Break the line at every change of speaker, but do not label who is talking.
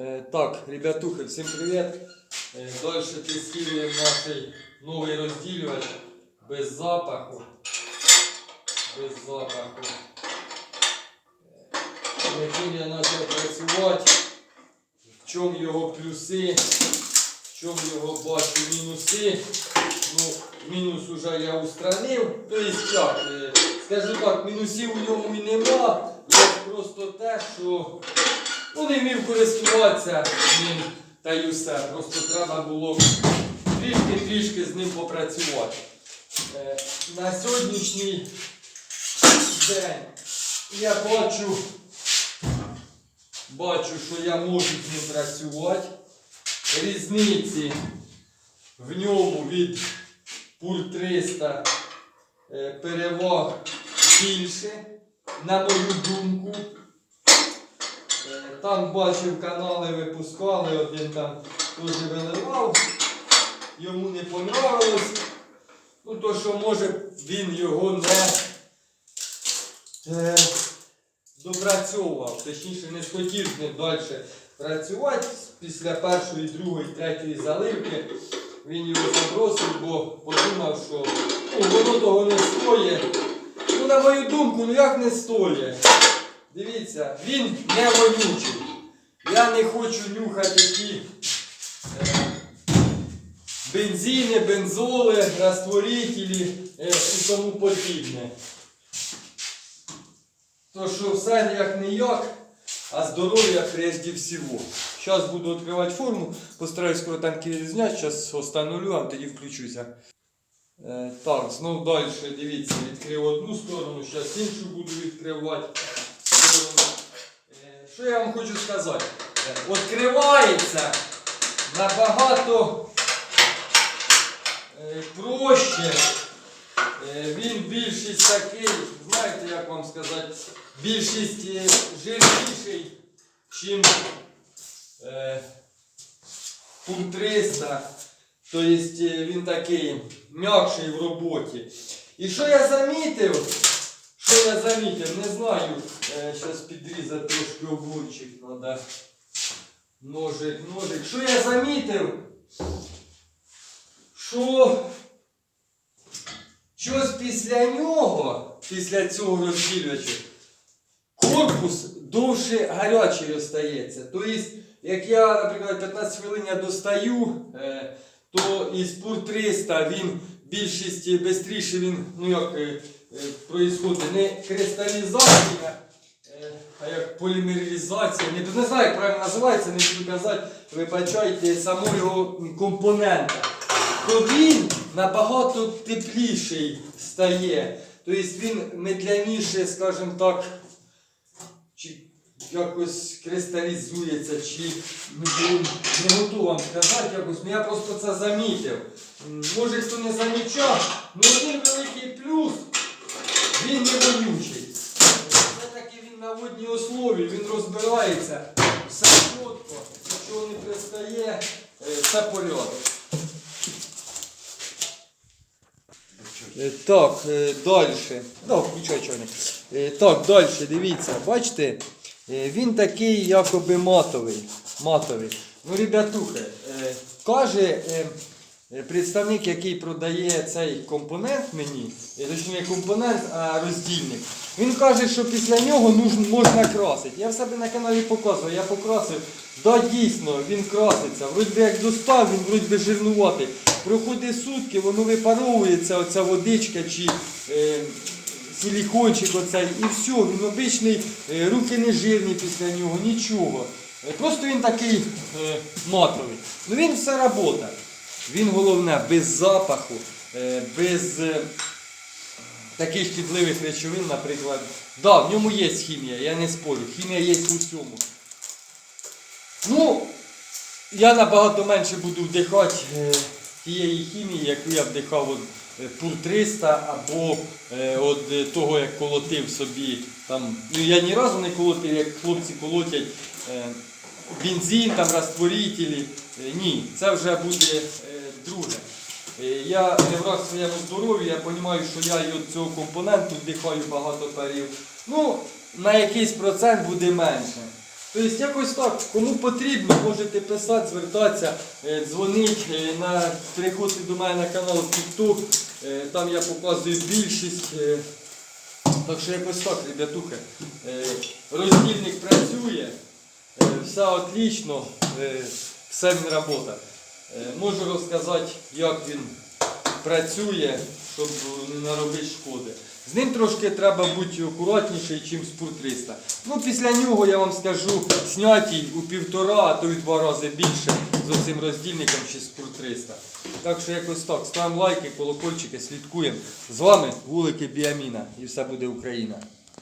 Е, Так, ребятухи, всім привіт. Е, Дальше тестуємо наш новий розділювач без запаху. Без запаху. Е, Яким я почав працювати, в чому його плюси, в чому його бачу мінуси. Ну, мінус уже я устранив. Тобто як, е, скажу так, мінусів у ньому і нема. Є просто те, що Ну, не вмів користуватися ним та й. Просто треба було трішки-трішки з ним попрацювати. Е, на сьогоднішній день я бачу, бачу, що я можу з ним працювати. Різниці в ньому від пур 300 е, переваг більше, на мою думку. Там бачив канали випускали, один там теж виливав, йому не понравилось. Ну, то що може він його не е, допрацьовував, точніше не схотів з далі працювати. Після першої, другої, третьої заливки він його забросив, бо подумав, що ну, воно того не стоїть. Ну, на мою думку, ну як не стоїть? Дивіться, він не вонючий. Я не хочу нюхати ті е, бензини, бензоли, растворителі е, і тому подібне. То що все як не як, а здоров'я прежде всего. Зараз буду відкривати форму, постараюсь коротенько відзняти, зараз остановлю, а тоді включуся. Е, так, знов далі, дивіться, відкрив одну сторону, зараз іншу буду відкривати. Е, Що я вам хочу сказати? Е, Відкривається набагато е, проще. Він більшість такий, знаєте, як вам сказати, більшість жирніший, чим пул 300. Тобто він такий м'якший в роботі. І що я замітив? Що я замітив? Не знаю. Зараз підрізати трошки огурчик треба. Ножик, ножик. Що я замітив? Що щось після нього, після цього розділювача, корпус довше гарячий остається. Тобто, як я, наприклад, 15 хвилин я достаю, е, то із пур 300 він більшість швидше він, ну як е, е, происходить, не кристалізація, е, а як полімеризація. Не, не знаю, як правильно називається, не буду казати, вибачайте, самого його компонента. То він набагато тепліший стає. Тобто він медляніше, скажімо так, чи якось кристалізується, чи ну, не готовий вам сказати якось, ну я просто це замітив. Може хто не замічав, ну один великий плюс, він не вонючий. Все-таки він на водній основі, він розбирається, все чітко, нічого не пристає, е, все порядок. Е, Так, далі. Да, включай чорний. Е, Так, далі, дивіться, бачите, е, він такий якоби матовий. матовий. Ну, ребятухи, е, каже е, е, представник, який продає цей компонент мені, е, точніше не компонент, а роздільник. Він каже, що після нього можна красити. Я в себе на каналі показував, я покрасив. Да, дійсно, він краситься. Вроді як достав, він вроді би жирнуватий. Проходить сутки, воно випаровується, оця водичка чи е, силікончик оцей, і все, він обичний, е, руки не жирні після нього, нічого. Е, Просто він такий е, матовий. Ну він все робота. Він головне без запаху, без таких шкідливих речовин, наприклад. Да, в ньому є хімія, я не спорю. Хімія є у всьому. Ну, я набагато менше буду вдихати тієї хімії, яку я вдихав пур 300 або е, від е, того, як колотив собі. Там, ну, я ні разу не колотив, як хлопці колотять е, бензин, там, растворителі. Е, ні, це вже буде е, друге. Е, Я не враг своєму здоров'ю, я розумію, що я від цього компоненту вдихаю багато парів. Ну, на якийсь процент буде менше. Тобто якось так, кому потрібно, можете писати, звертатися, е, дзвонить, е, на, приходьте до мене на канал TikTok, е, там я показую більшість. е, Так що якось так, ребятухи. Е, Роздільник працює, е, все отлично, е, все він працює. Можу розказати, як він працює, щоб не наробити шкоди. З ним трошки треба бути акуратніше, ніж Спур 300. Ну, після нього я вам скажу, снятій у півтора, а то й два рази більше з оцим роздільником, чи Спур 300. Так що якось так. Ставимо лайки, колокольчики, слідкуємо. З вами вулики Біаміна і все буде Україна.